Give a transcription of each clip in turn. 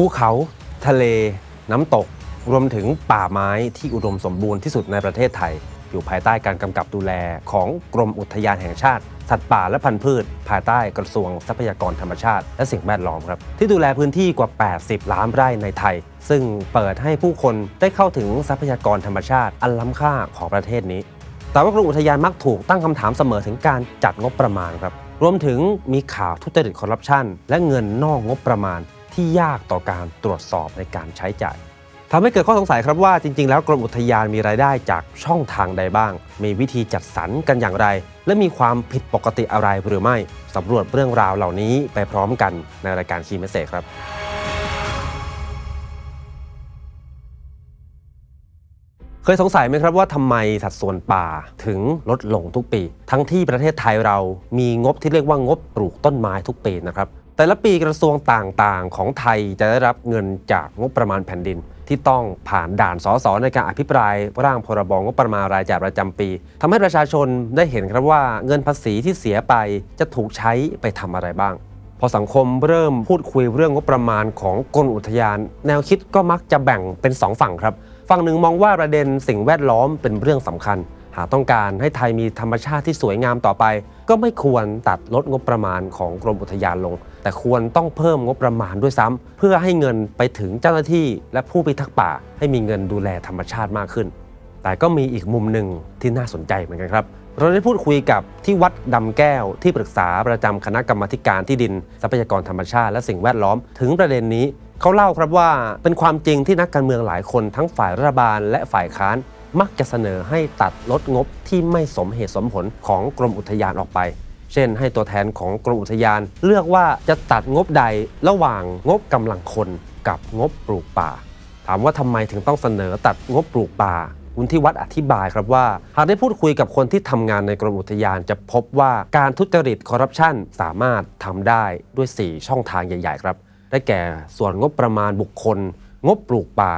ภูเขาทะเล น้ำตก รวมถึงป่าไม้ที่อุดมสมบูรณ์ที่สุดในประเทศไทย อยู่ภายใต้การกำกับดูแลของกรมอุทยานแห่งชาติ สัตว์ป่าและพันธุ์พืช ภายใต้กระทรวงทรัพยากรธรรมชาติ และสิ่งแวดล้อมครับที่ดูแลพื้นที่กว่า 80 ล้านไร่ในไทย ซึ่งเปิดให้ผู้คนได้เข้าถึงทรัพยากรธรรมชาติ อันล้ำค่าของประเทศนี้ แต่ว่ากรมอุทยานมักถูกตั้งคำถามเสมอถึงการจัดงบประมาณครับรวมถึงมีข่าวทุจริตคอร์รัปชันและเงินนอกงบประมาณ ที่ยากต่อการตรวจสอบในการใช้จ่ายทำให้เกิดข้อสงสัยครับว่าจริง ๆ แล้วกรมอุทยานมีรายได้จากช่องทางใดบ้าง มีวิธีจัดสรรกันอย่างไร และมีความผิดปกติอะไรหรือไม่สำรวจเรื่องราวเหล่านี้ไปพร้อมกันในรายการคีเมสเซครับเคยสงสัยไหมครับว่าทำไมสัดส่วนป่าถึงลดลงทุกปี ทั้งที่ประเทศไทยเรามีงบที่เรียกว่างบปลูกต้นไม้ทุกปีนะครับ แต่ละปีกระทรวงต่างๆ ของไทยจะได้รับเงินจากงบประมาณแผ่นดิน ที่ต้องผ่านด่านสสในการอภิปราย ร่างพรบงบประมาณรายจ่ายประจำปีทำให้ประชาชนได้เห็นครับว่าเงินภาษีที่เสียไปจะถูกใช้ไปทำอะไรบ้าง พอสังคมเริ่มพูดคุยเรื่องงบประมาณของกรมอุทยาน แนวคิดก็มักจะแบ่งเป็น 2 ฝั่งครับ ฝั่งหนึ่งมองว่าประเด็นสิ่งแวดล้อมเป็นเรื่องสำคัญ หากต้องการให้ไทยมีธรรมชาติที่สวยงามต่อไป ก็ไม่ควรตัดลดงบประมาณของกรมอุทยานลง แต่ควรต้องเพิ่มงบประมาณด้วยซ้ำเพื่อให้เงินไปถึงเจ้าหน้าที่ และผู้พิทักษ์ป่า ให้มีเงินดูแลธรรมชาติมากขึ้น แต่ก็มีอีกมุมหนึ่งที่น่าสนใจเหมือนกันครับ เราได้พูดคุยกับที่วัดดำแก้วที่ปรึกษาประจำคณะกรรมธิการที่ดิน ทรัพยากรธรรมชาติและสิ่งแวดล้อม ถึงประเด็นนี้เขาเล่าครับว่าเป็นความจริงที่นักการเมืองหลายคนทั้งฝ่ายรัฐบาลและฝ่ายค้านมักจะเสนอให้ตัดลดงบที่ไม่สมเหตุสมผลของกรมอุทยานออกไป เช่น ให้ตัวแทนของกรมอุทยาน เลือกว่าจะตัดงบใดระหว่างงบกำลังคนกับงบปลูกป่า ถามว่าทำไมถึงต้องเสนอตัดงบปลูกป่าคุณที่วัดอธิบายครับว่า หากได้พูดคุยกับคนที่ทำงานในกรมอุทยานจะพบว่าการทุจริตคอร์รัปชันสามารถทำได้ด้วย 4 ช่องทางใหญ่ ๆ ครับ ได้แก่ส่วนงบประมาณบุคคล งบปลูกป่า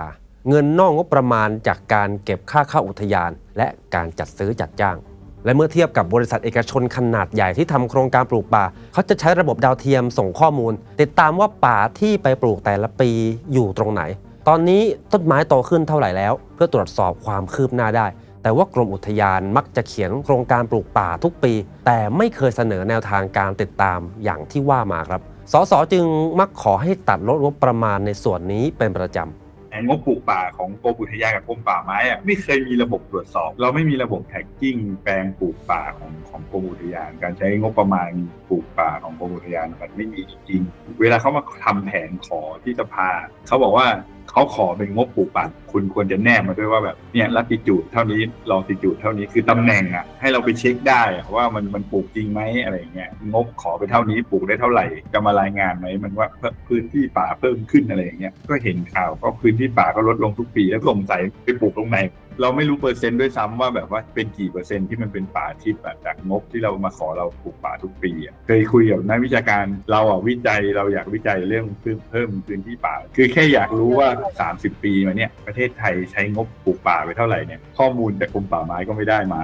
เงินนอกงบประมาณจากการเก็บค่าเข้าอุทยาน และการจัดซื้อจัดจ้าง และเมื่อเทียบกับบริษัทเอกชนขนาดใหญ่ที่ทำโครงการปลูกป่า เขาจะใช้ระบบดาวเทียมส่งข้อมูล ติดตามว่าป่าที่ไปปลูกแต่ละปีอยู่ตรงไหน ตอนนี้ต้นไม้โตขึ้นเท่าไหร่แล้ว เพื่อตรวจสอบความคืบหน้าได้ แต่ว่ากรมอุทยานมักจะเขียนโครงการปลูกป่าทุกปี แต่ไม่เคยเสนอแนวทางการติดตามอย่างที่ว่ามาครับสสจึงมักขอให้ตัดลดงบประมาณในส่วนนี้เป็นประจำ งบปลูกป่าของกรมอุทยานกับกรมป่าไม้อะไม่เคยมีระบบตรวจสอบ เราไม่มีระบบแท็กกิ้งแปลงปลูกป่าของของกรมอุทยาน การใช้งบประมาณปลูกป่าของกรมอุทยานมันไม่มีจริง เวลาเขามาทำแผนขอที่สภาเขาบอกว่า เขาขอเป็นงบปลูกป่าคุณควรจะแนบมาด้วยว่าแบบเนี่ยลัติจูดเท่านี้ลองติจูดเท่านี้คือตำแหน่งอะให้เราไปเช็คได้ว่ามันมันปลูกจริงไหมอะไรเงี้ยงบขอไปเท่านี้ปลูกได้เท่าไหร่จะมารายงานไหมมันว่าเพิ่มพื้นที่ป่าเพิ่มขึ้นอะไรอย่างเงี้ยก็เห็นข่าวก็พื้นที่ป่าก็ลดลงทุกปีแล้วสงสัยไปปลูกตรงไหนเราไม่รู้เปอร์เซ็นต์ด้วยซ้ำว่าแบบว่าเป็นกี่เปอร์เซ็นต์ที่มันเป็นป่าทิพย์จากงบที่เรามาขอเราปลูกป่าทุกปีอะเคยคุยกับนักวิชาการเราอะวิจัยเราอยากวิจัยเรื่องเพิ่มเพิ่มพื้นที่ป่า คือแค่อยากรู้ว่า 30 ปีมาเนี่ยประเทศไทยใช้งบปลูกป่าไปเท่าไหร่เนี่ยข้อมูลจากกรมป่าไม้ก็ไม่ได้มา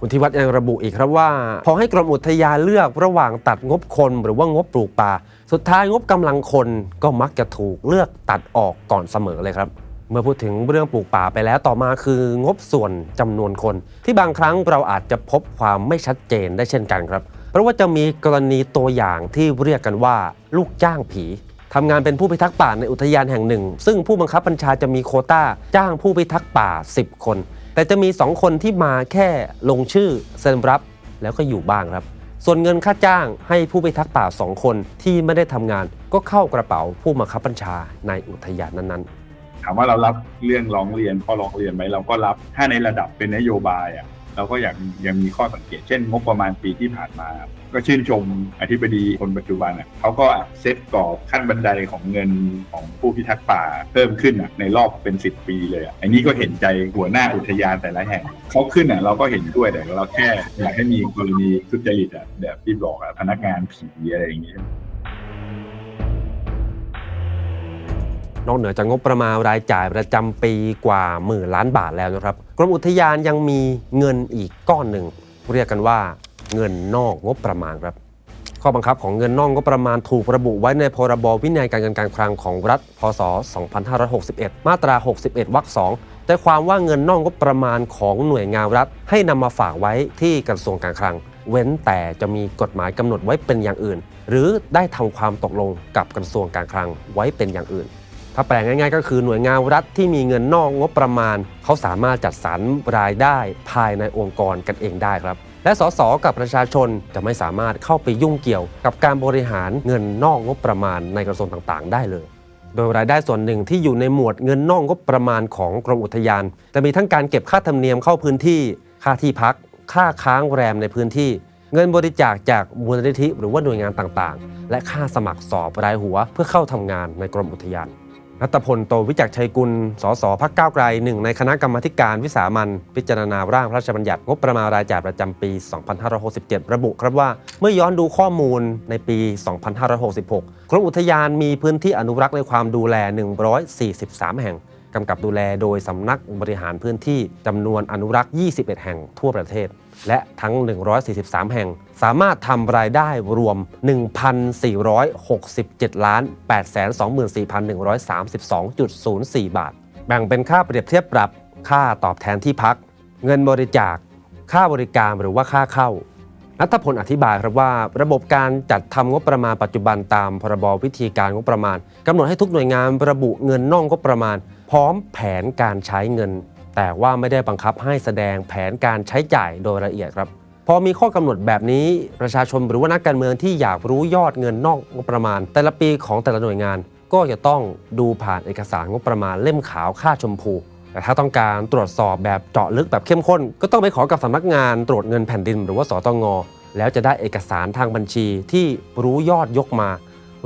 คุณทิวัฒน์ยังระบุอีกครับว่า พอให้กรมอุทยานเลือกระหว่างตัดงบคนหรือว่างบปลูกป่า สุดท้ายงบกำลังคนก็มักจะถูกเลือกตัดออกก่อนเสมอเลยครับ เมื่อพูดถึงเรื่องปลูกป่าไปแล้วต่อมาคืองบส่วนจำนวนคน ที่บางครั้งเราอาจจะพบความไม่ชัดเจนได้เช่นกันครับ เพราะว่าจะมีกรณีตัวอย่างที่เรียกกันว่า ลูกจ้างผีทำงานเป็นผู้พิทักษ์ป่าในอุทยานแห่งหนึ่ง ซึ่งผู้บังคับบัญชาจะมีโคต้าจ้างผู้พิทักษ์ป่า 10 คน แต่จะมี 2 คนที่มาแค่ลงชื่อเซ็นรับแล้วก็อยู่บ้างครับ ส่วนเงินค่าจ้างให้ผู้พิทักษ์ป่า 2 คนที่ไม่ได้ทำงาน ก็เข้ากระเป๋าผู้บังคับบัญชาในอุทยานนั้นๆ ถามว่าเรารับเรื่องร้องเรียนข้อร้องเรียนไหมเราก็รับถ้าในระดับเป็นนโยบายอะเราก็อยากยังมีข้อสังเกตเช่น งบประมาณปีที่ผ่านมา ก็ชื่นชมอธิบดีคนปัจจุบันอะเขาก็เซตกรอบขั้นบันไดของเงินของผู้พิทักษ์ป่าเพิ่มขึ้นอะในรอบเป็น 10 ปีเลยอะอันนี้ก็เห็นใจหัวหน้าอุทยานแต่ละแห่งเขาขึ้นอะเราก็เห็นด้วยแต่เราแค่อยากให้มีกรณีทุจริตอะแบบที่บอกอะพนักงานผีอะไรอย่างเงี้ย นอกเหนือจากงบประมาณรายจ่ายประจำปีกว่าหมื่นล้านบาทแล้วนะครับกรมอุทยานยังมีเงินอีกก้อนหนึ่ง เรียกกันว่าเงินนอกงบประมาณครับ ข้อบังคับของเงินนอกงบประมาณถูกระบุไว้ในพรบวินัยการเงินการคลังของรัฐ พศ 2561 มาตรา 61วรรค2แต่ความว่าเงินนอกงบประมาณของหน่วยงานรัฐ ให้นำมาฝากไว้ที่กระทรวงการคลัง เว้นแต่จะมีกฎหมายกำหนดไว้เป็นอย่างอื่น หรือได้ทำความตกลงกับกระทรวงการคลังไว้เป็นอย่างอื่น ถ้าแปลงง่ายๆ ก็คือหน่วยงานรัฐที่มีเงินนอกงบประมาณ เขาสามารถจัดสรรรายได้ภายในองค์กรกันเองได้ครับ และสสกับประชาชนจะไม่สามารถเข้าไปยุ่งเกี่ยวกับการบริหารเงินนอกงบประมาณในกระทรวงต่างๆ ได้เลย โดยรายได้ส่วนหนึ่งที่อยู่ในหมวดเงินนอกงบประมาณของกรมอุทยานจะมีทั้งการเก็บค่าธรรมเนียมเข้าพื้นที่ ค่าที่พัก ค่าค้างแรมในพื้นที่เงินบริจาคจากมูลนิธิหรือว่าหน่วยงานต่างๆ และค่าสมัครสอบรายหัวเพื่อเข้าทำงานในกรมอุทยาน รัตพลโตวิจักชัยกุล สสพักก้าวไกลหนึ่งในคณะกรรมการวิสามันพิจารณาร่างพระราชบัญญัติงบประมาณรายจ่ายประจำปี 2567 ระบุครับว่า เมื่อย้อนดูข้อมูลในปี 2566 กรมอุทยานมีพื้นที่อนุรักษ์ในความดูแล 143 แห่งกำกับดูแลโดยสำนักบริหารพื้นที่จำนวนอนุรักษ์ 21 แห่งทั่วประเทศ และทั้ง 143 แห่ง สามารถทำรายได้รวม 1,467ล้าน824,132.04 บาท แบ่งเป็นค่าเปรียบเทียบปรับ ค่าตอบแทนที่พัก เงินบริจาค ค่าบริการหรือว่าค่าเข้า นัทพลอธิบายครับว่า ระบบการจัดทำงบประมาณปัจจุบันตามพรบวิธีการงบประมาณกำหนดให้ทุกหน่วยงานระบุเงินน่อกงบประมาณ พร้อมแผนการใช้เงิน แต่ว่าไม่ได้บังคับให้แสดงแผนการใช้จ่ายโดยละเอียดครับ พอมีข้อกำหนดแบบนี้ประชาชนหรือว่านักการเมืองที่อยากรู้ยอดเงินนอกงบประมาณ แต่ละปีของแต่ละหน่วยงาน ก็จะต้องดูผ่านเอกสารงบประมาณเล่มขาวค่าชมพูแต่ถ้าต้องการตรวจสอบแบบเจาะลึกแบบเข้มข้น ก็ต้องไปขอกับสำนักงานตรวจเงินแผ่นดินหรือว่าสตงแล้วจะได้เอกสารทางบัญชีที่รู้ยอดยกมา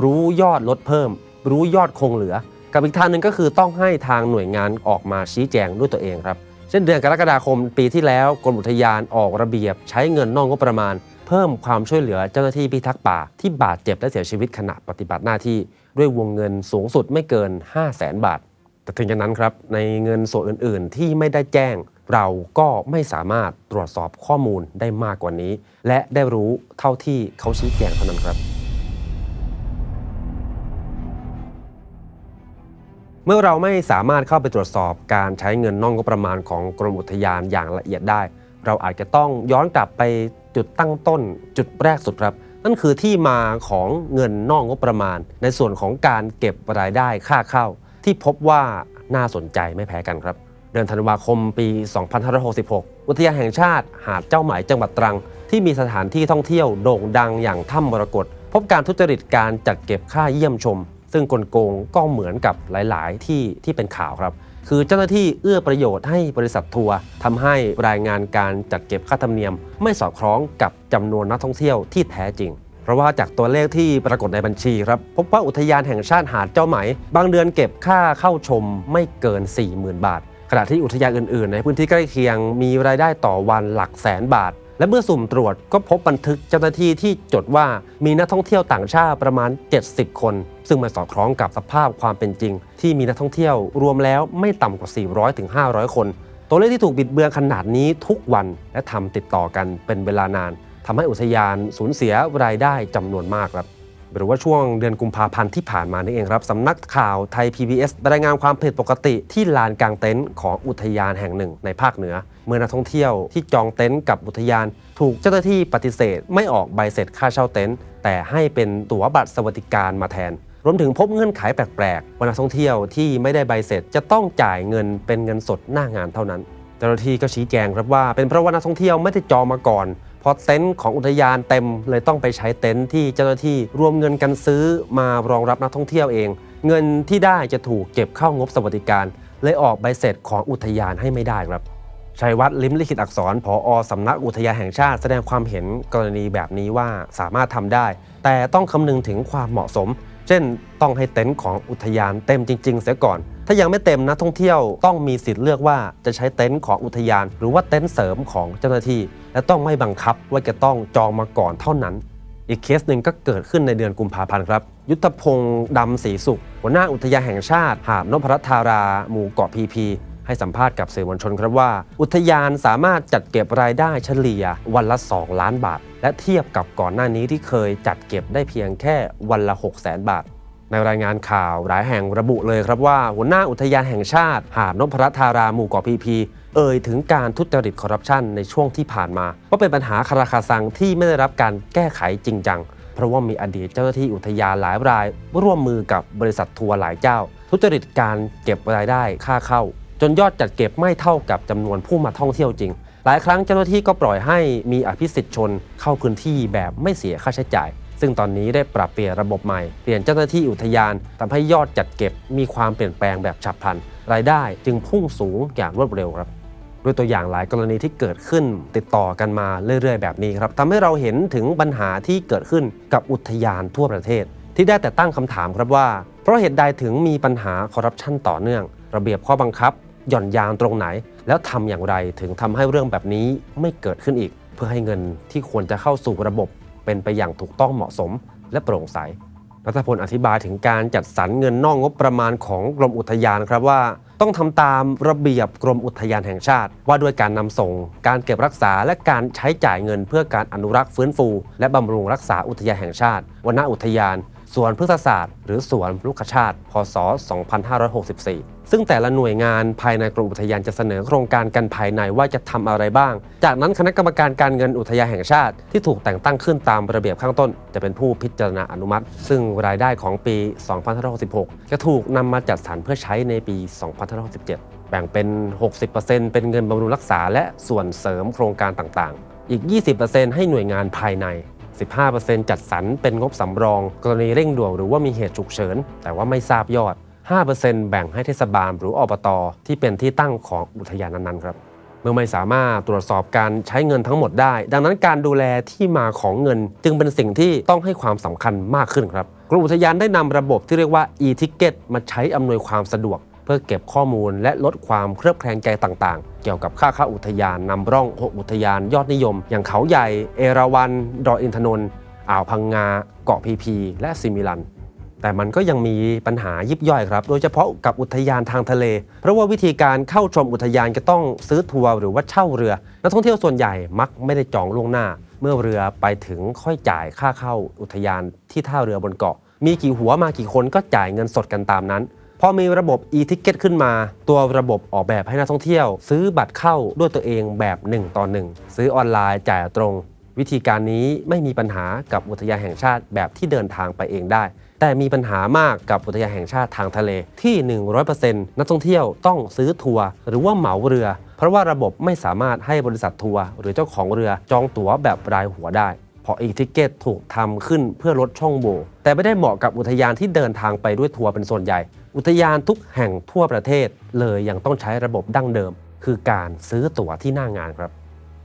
รู้ยอดลดเพิ่ม รู้ยอดคงเหลือ กับอีกทางหนึ่งก็คือต้องให้ทางหน่วยงานออกมาชี้แจงด้วยตัวเองครับ เช่นเดือนกรกฎาคมปีที่แล้วกรมอุทยานออกระเบียบ ใช้เงินนอกงบประมาณ เพิ่มความช่วยเหลือเจ้าหน้าที่พิทักษ์ป่า ที่บาดเจ็บและเสียชีวิตขณะปฏิบัติหน้าที่ด้วยวงเงินสูงสุดไม่เกิน 5 0 0แสนบาท แต่ถึงอย่างนั้นครับในเงินส่วนอื่น ๆ ที่ไม่ได้แจ้ง เราก็ไม่สามารถตรวจสอบข้อมูลได้มากกว่านี้ และได้รู้เท่าที่เขาชี้แจงเท่านั้นครับ เมื่อเราไม่สามารถเข้าไปตรวจสอบการใช้เงินนอกงบประมาณของกรมอุทยานอย่างละเอียดได้ เราอาจจะต้องย้อนกลับไปจุดตั้งต้นจุดแรกสุดครับ นั่นคือที่มาของเงินนอกงบประมาณ ในส่วนของการเก็บรายได้ค่าเข้า ที่พบว่าน่าสนใจไม่แพ้กันครับ เดือนธันวาคมปี 2566 อุทยานแห่งชาติ หาดเจ้าหมายจังหวัดตรัง ที่มีสถานที่ท่องเที่ยวโด่งดังอย่างถ้ำมรกตพบการทุจริตการจัดเก็บค่าเยี่ยมชม ซึ่งกลโกงก็เหมือนกับหลาย ๆ ที่ที่เป็นข่าวครับ คือเจ้าหน้าที่เอื้อประโยชน์ให้บริษัททัวร์ทำให้รายงานการจัดเก็บค่าธรรมเนียม ไม่สอดคล้องกับจำนวนนักท่องเที่ยวที่แท้จริง เพราะว่าจากตัวเลขที่ปรากฏในบัญชีครับพบว่าอุทยานแห่งชาติหาดเจ้าไหม บางเดือนเก็บค่าเข้าชมไม่เกิน 40,000 บาท ขณะที่อุทยานอื่น ๆ ในพื้นที่ใกล้เคียง มีรายได้ต่อวันหลักแสนบาท และเมื่อสุ่มตรวจก็พบบันทึกเจ้าหน้าที่ที่จดว่ามีนักท่องเที่ยวต่างชาติประมาณ 70 คน ซึ่งมันสอดคล้องกับสภาพความเป็นจริง ที่มีนักท่องเที่ยวรวมแล้วไม่ต่ำกว่า 400ถึง500 คน ตัวเลขที่ถูกบิดเบือนขนาดนี้ทุกวันและทำติดต่อกันเป็นเวลานานทำให้อุทยานสูญเสียรายได้จำนวนมากครับ หรือว่าช่วงเดือนกุมภาพันธ์ที่ผ่านมานี่เองครับสำนักข่าวไทย PBS รายงานความผิดปกติที่ลานกลางเต็นท์ของอุทยานแห่งหนึ่งในภาคเหนือ เมื่อนักท่องเที่ยวที่จองเต็นท์กับอุทยาน ถูกเจ้าหน้าที่ปฏิเสธ ไม่ออกใบเสร็จค่าเช่าเต็นท์แต่ให้เป็นตั๋วบัตรสวัสดิการมาแทน รวมถึงพบเงื่อนไขแปลกๆว่านักท่องเที่ยวที่ไม่ได้ใบเสร็จจะต้องจ่ายเงินเป็นเงินสดหน้างานเท่านั้น เจ้าหน้าที่ก็ชี้แจงครับว่าเป็นเพราะว่านักท่องเที่ยวไม่ได้จองมาก่อน อเต็นท์ของอุทยานเต็มเลยต้องไปใช้เต็นท์ที่เจ้าหน้าที่รวมเงินกันซื้อมารองรับนักท่องเที่ยวเอง เงินที่ได้จะถูกเก็บเข้างบสวัสดิการ เลยออกใบเสร็จของอุทยานให้ไม่ได้ครับชัยวัฒน์ลิ้มลิขิตอักษรผอสำนักอุทยานแห่งชาติแสดงความเห็นกรณีแบบนี้ว่าสามารถทำได้ แต่ต้องคำนึงถึงความเหมาะสม เช่น ต้องให้เต็นท์ของอุทยานเต็มจริง ๆ เสียก่อน ถ้ายังไม่เต็มนักท่องเที่ยวต้องมีสิทธิ์เลือกว่าจะใช้เต็นท์ของอุทยาน หรือว่าเต็นท์เสริมของเจ้าหน้าที่ และต้องไม่บังคับว่าจะต้องจองมาก่อนเท่านั้น อีกเคสหนึ่งก็เกิดขึ้นในเดือนกุมภาพันธ์ครับ ยุทธพงศ์ดำศรีสุข หัวหน้าอุทยานแห่งชาติหาดนพรัตน์ธาราหมู่เกาะพีพีให้สัมภาษณ์กับสื่อมวลชนครับว่า อุทยานสามารถจัดเก็บรายได้เฉลี่ยวันละ 2 ล้านบาท และเทียบกับก่อนหน้านี้ที่เคยจัดเก็บได้เพียงแค่วันละ 6 0 0 0 0 0บาท ในรายงานข่าวหลายแห่งระบุเลยครับว่า หัวหน้าอุทยานแห่งชาติ หาดนพรัตน์ธาราหมู่เกาะพีพี เอ่ยถึงการทุจริตคอร์รัปชันในช่วงที่ผ่านมาว่าเป็นปัญหาคาราคาซังที่ไม่ได้รับการแก้ไขจริงจัง เพราะว่ามีอดีตเจ้าหน้าที่อุทยานหลายราย ร่วมมือกับบริษัททัวร์หลายเจ้า ทุจริตการเก็บรายได้ค่าเข้า จนยอดจัดเก็บไม่เท่ากับจำนวนผู้มาท่องเที่ยวจริง หลายครั้งเจ้าหน้าที่ก็ปล่อยให้มีอภิสิทธิ์ชน เข้าพื้นที่แบบไม่เสียค่าใช้จ่ายซึ่งตอนนี้ได้ปรับเปลี่ยนระบบใหม่ เปลี่ยนเจ้าหน้าที่อุทยานทำให้ยอดจัดเก็บมีความเปลี่ยนแปลงแบบฉับพลัน รายได้จึงพุ่งสูงอย่างรวดเร็วครับ ด้วยตัวอย่างหลายกรณีที่เกิดขึ้นติดต่อกันมาเรื่อย ๆ แบบนี้ครับทำให้เราเห็นถึงปัญหาที่เกิดขึ้นกับอุทยานทั่วประเทศ ที่ได้แต่ตั้งคำถามครับว่า เพราะเหตุใดถึงมีปัญหาคอร์รัปชันต่อเนื่อง ระเบียบข้อบังคับ หย่อนยานตรงไหน แล้วทำอย่างไรถึงทำให้เรื่องแบบนี้ไม่เกิดขึ้นอีก เพื่อให้เงินที่ควรจะเข้าสู่ระบบ เป็นไปอย่างถูกต้องเหมาะสม และโปร่งใส รัฐพลอธิบายถึงการจัดสรรเงินนอกงบประมาณของกรมอุทยานครับว่า ต้องทำตามระเบียบกรมอุทยานแห่งชาติ ว่าด้วยการนำส่ง การเก็บรักษาและการใช้จ่ายเงินเพื่อการอนุรักษ์ฟื้นฟู และบำรุงรักษาอุทยานแห่งชาติวนอุทยานสวนพฤกษศาสตร์ หรือสวนลูกชาติ พศ 2564 ซึ่งแต่ละหน่วยงานภายในกรมอุทยานจะเสนอโครงการกันภายในว่าจะทำอะไรบ้าง จากนั้นคณะกรรมการการเงินอุทยานแห่งชาติ ที่ถูกแต่งตั้งขึ้นตามระเบียบข้างต้น จะเป็นผู้พิจารณาอนุมัติ ซึ่งรายได้ของปี 2566 จะถูกนำมาจัดสรรเพื่อใช้ในปี 2567 แบ่งเป็น 60%เป็นเงินบำรุงรักษา และส่วนเสริมโครงการต่างๆ อีก 20%ให้หน่วยงานภายใน15%จัดสรรเป็นงบสำรอง กรณีเร่งด่วนหรือว่ามีเหตุฉุกเฉิน แต่ว่าไม่ทราบยอด 5%แบ่งให้เทศบาลหรืออบตที่เป็นที่ตั้งของอุทยานนั้นๆครับ เมื่อไม่สามารถตรวจสอบการใช้เงินทั้งหมดได้ ดังนั้นการดูแลที่มาของเงิน จึงเป็นสิ่งที่ต้องให้ความสำคัญมากขึ้นครับกรมอุทยานได้นำระบบที่เรียกว่า e-ticket มาใช้อำนวยความสะดวก เพื่อเก็บข้อมูลและลดความเครือบแคลงใจต่างๆ เกี่ยวกับค่าเข้าอุทยานนำร่อง 6 อุทยานยอดนิยม อย่างเขาใหญ่ เอราวัณดอยอินทนนท์อ่าวพังงา เกาะพีพี และซิมิลัน แต่มันก็ยังมีปัญหายิบย่อยครับ โดยเฉพาะกับอุทยานทางทะเล เพราะว่าวิธีการเข้าชมอุทยานจะต้องซื้อทัวร์หรือว่าเช่าเรือ นักท่องเที่ยวส่วนใหญ่มักไม่ได้จองล่วงหน้า เมื่อเรือไปถึงค่อยจ่ายค่าเข้าอุทยานที่ท่าเรือบนเกาะ มีกี่หัวมากี่คนก็จ่ายเงินสดกันตามนั้น พอมีระบบ e-ticket ขึ้นมา ตัวระบบออกแบบให้นักท่องเที่ยว ซื้อบัตรเข้าด้วยตัวเองแบบ 1 ต่อ 1 ซื้อออนไลน์จ่ายตรง วิธีการนี้ไม่มีปัญหากับอุทยานแห่งชาติแบบที่เดินทางไปเองได้ แต่มีปัญหามากกับอุทยานแห่งชาติทางทะเลที่ 100%นักท่องเที่ยวต้องซื้อทัวร์หรือว่าเหมาเรือ เพราะว่าระบบไม่สามารถให้บริษัททัวร์หรือเจ้าของเรือจองตั๋วแบบรายหัวได้เพราะอีทิเกตถูกทำขึ้นเพื่อลดช่องโหว่แต่ไม่ได้เหมาะกับอุทยานที่เดินทางไปด้วยทัวร์เป็นส่วนใหญ่ อุทยานทุกแห่งทั่วประเทศเลยยังต้องใช้ระบบดั้งเดิม คือการซื้อตั๋วที่หน้างานครับ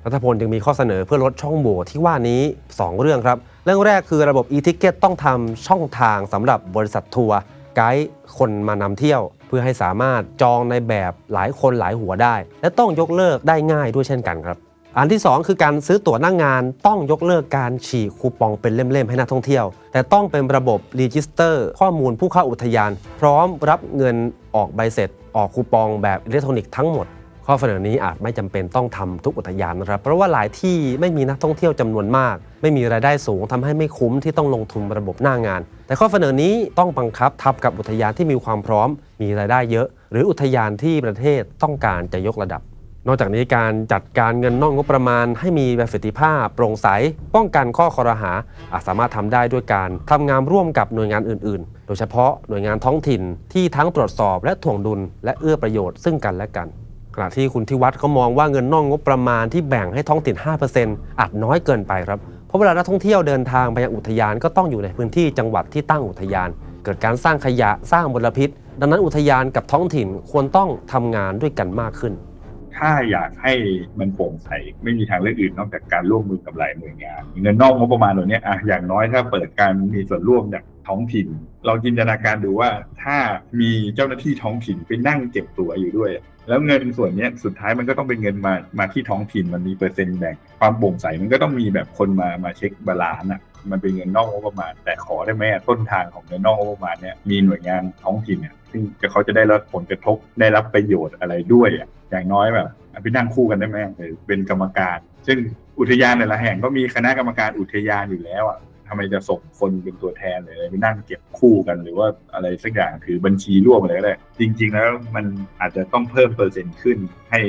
รัฐพลจึงมีข้อเสนอเพื่อลดช่องโหว่ที่ว่านี้ 2 เรื่องครับ เรื่องแรกคือระบบ e-ticket ต้องทำช่องทางสำหรับบริษัททัวร์ไกด์คนมานำเที่ยว เพื่อให้สามารถจองในแบบหลายคนหลายหัวได้ และต้องยกเลิกได้ง่ายด้วยเช่นกันครับ อันที่ 2 คือการซื้อตั๋วน้างงาน ต้องยกเลิกการฉีกคูปองเป็นเล่มๆให้นักท่องเที่ยว แต่ต้องเป็นระบบรีจิสเตอร์ ข้อมูลผู้เข้าอุทยาน พร้อมรับเงินออกใบเสร็จ ออกคูปองแบบอิเล็กทรอนิกส์ทั้งหมด ข้อเสนอนี้อาจไม่จำเป็นต้องทำทุกอุทยานนะครับ เพราะว่าหลายที่ไม่มีนักท่องเที่ยวจำนวนมาก ไม่มีรายได้สูงทำให้ไม่คุ้มที่ต้องลงทุนระบบหน้างาน แต่ข้อเสนอนี้ต้องบังคับทำกับอุทยานที่มีความพร้อม มีรายได้เยอะ หรืออุทยานที่ประเทศต้องการจะยกระดับ นอกจากนี้การจัดการเงินนอกงบประมาณ ให้มีประสิทธิภาพ โปร่งใส ป้องกันข้อคอรหา อาจสามารถทำได้ด้วยการทำงานร่วมกับหน่วยงานอื่น ๆ โดยเฉพาะหน่วยงานท้องถิ่นที่ทั้งตรวจสอบและถ่วงดุลและเอื้อประโยชน์ซึ่งกันและกัน ขณะที่คุณที่วัดเขามองว่าเงินนอกงบประมาณที่แบ่งให้ท้องถิ่น 5%อาจน้อยเกินไปครับ เพราะเวลานักท่องเที่ยวเดินทางไปยังอุทยานก็ต้องอยู่ในพื้นที่จังหวัดที่ตั้งอุทยาน เกิดการสร้างขยะสร้างมลพิษ ดังนั้นอุทยานกับท้องถิ่นควรต้องทำงานด้วยกันมากขึ้น ถ้าอยากให้มันโปร่งใสไม่มีทางเลือกอื่นนอกจากการร่วมมือกับหลายหน่วยงาน เงินนอกงบประมาณตัวเนี้อะอย่างน้อยถ้าเปิดการมีส่วนร่วมจากท้องถิ่น เราจินตนาการดูว่าถ้ามีเจ้าหน้าที่ท้องถิ่นไปนั่งเก็บตัวอยู่ด้วย แล้วเงินส่วนเนี้ยสุดท้ายมันก็ต้องเป็นเงินมามาที่ท้องถิ่นมันมีเปอร์เซ็นต์แบ่งความโปร่งใสมันก็ต้องมีแบบคนมามาเช็คบาลานซ์อะมันเป็นเงินนอกงบประมาณ แต่ขอได้ไหมต้นทางของเงินนอกงบประมาณเนี่ยมีหน่วยงานท้องถิ่นเนี่ยซึ่งเขาจะได้รับผลกระทบได้รับประโยชน์อะไรด้วยอะอย่างน้อยแบบไปนั่งคู่กันได้ไหมหรือเป็นกรรมการ ซึ่งอุทยานแต่ละแห่งก็มีคณะกรรมการอุทยานอยู่แล้วอะ ทำไมจะส่งคนเป็นตัวแทนหรืออะไรไปนั่งเก็บคู่กัน หรือว่าอะไรสักอย่างถือบัญชีร่วมอะไรก็ได้จริง ๆ แล้วมันอาจจะต้องเพิ่มเปอร์เซ็นต์ขึ้นให้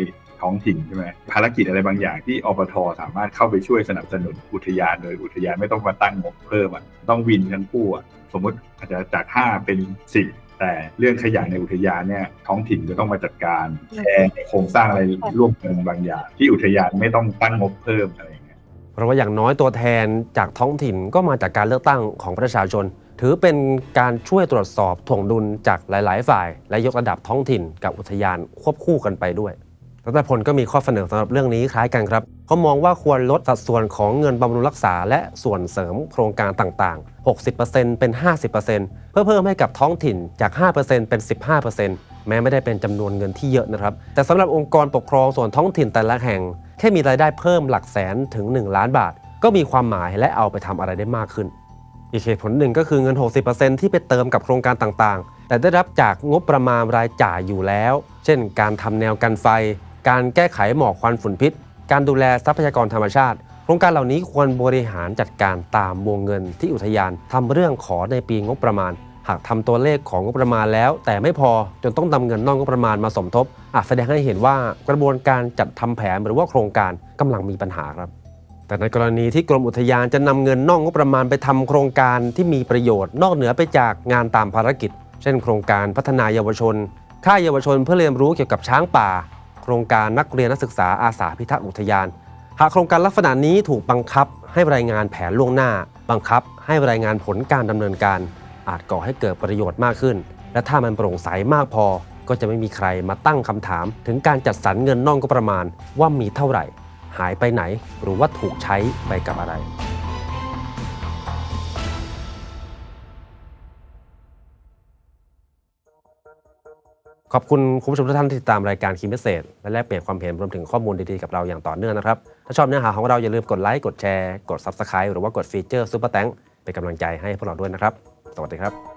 ท้องถิ่นใช่ไหมภารกิจอะไรบางอย่างที่อปทสามารถเข้าไปช่วยสนับสนุนอุทยานโดยอุทยานไม่ต้องมาตั้งงบเพิ่มอะต้องวินกันคู่อะสมมติอาจจะจากห้าเป็นสิบแต่เรื่องขยะในอุทยานเนี่ยท้องถิ่นจะต้องมาจัดการแชร์โครงสร้างอะไรร่วมกันบางอย่าง ที่อุทยานไม่ต้องตั้งงบเพิ่มอะไร เพราะว่าอย่างน้อยตัวแทนจากท้องถิ่นก็มาจากการเลือกตั้งของประชาชน ถือเป็นการช่วยตรวจสอบถ่วงดุลจากหลาย ๆ ฝ่าย และยกระดับท้องถิ่นกับอุทยานควบคู่กันไปด้วยรัฐพลก็มีข้อเสนอสำหรับเรื่องนี้คล้ายกันครับเขามองว่าควรลดสัดส่วนของเงินบำรุงรักษา และส่วนเสริมโครงการต่าง ๆ 60%เป็น 50%เพื่อเพิ่มให้กับท้องถิ่นจาก 5%เป็น 15% แม้ไม่ได้เป็นจำนวนเงินที่เยอะนะครับ แต่สำหรับองค์กรปกครองส่วนท้องถิ่นแต่ละแห่ง แค่มีรายได้เพิ่มหลักแสนถึง 1 ล้านบาท ก็มีความหมายและเอาไปทำอะไรได้มากขึ้น อีกเหตุผลหนึ่งก็คือเงิน 60%ที่ไปเติมกับโครงการต่างๆ แต่ได้รับจากงบประมาณรายจ่ายอยู่แล้ว เช่น การทำแนวกันไฟ การแก้ไขหมอกควันฝุ่นพิษ การดูแลทรัพยากรธรรมชาติโครงการเหล่านี้ควรบริหารจัดการตามวงเงินที่อุทยานทำเรื่องขอในปีงบประมาณ หากทำตัวเลขของงบประมาณแล้ว แต่ไม่พอจนต้องนำเงินนอกงบประมาณมาสมทบอาจแสดงให้เห็นว่ากระบวนการจัดทำแผนหรือว่าโครงการกำลังมีปัญหาครับ แต่ในกรณีที่กรมอุทยานจะนำเงินนอกงบประมาณไปทำโครงการที่มีประโยชน์ นอกเหนือไปจากงานตามภารกิจ เช่น โครงการพัฒนาเยาวชน ค่ายเยาวชนเพื่อเรียนรู้เกี่ยวกับช้างป่า โครงการนักเรียนนักศึกษาอาสาพิทักษ์อุทยาน หากโครงการลักษณะนี้ถูกบังคับ ให้รายงานแผนล่วงหน้า บังคับ ให้รายงานผลการดำเนินการ อาจก่อให้เกิดประโยชน์มากขึ้น และถ้ามันโปร่งใสมากพอ ก็จะไม่มีใครมาตั้งคำถาม ถึงการจัดสรรเงินน่องกงบประมาณ ว่ามีเท่าไหร่ หายไปไหน หรือว่าถูกใช้ไปกับอะไรขอบคุณคุณผู้ชมทุกท่านที่ติดตามรายการคีมพิเศษและแลกเปลี่ยนความเห็นรวมถึงข้อมูลดีๆกับเราอย่างต่อเนื่องนะครับ ถ้าชอบเนื้อหาของเราอย่าลืมกดไลค์กดแชร์ กด Subscribe หรือว่ากดฟีเจอร์ซุปเปอร์แตงเป็นกำลังใจให้พวกเราด้วยนะครับ สวัสดีครับ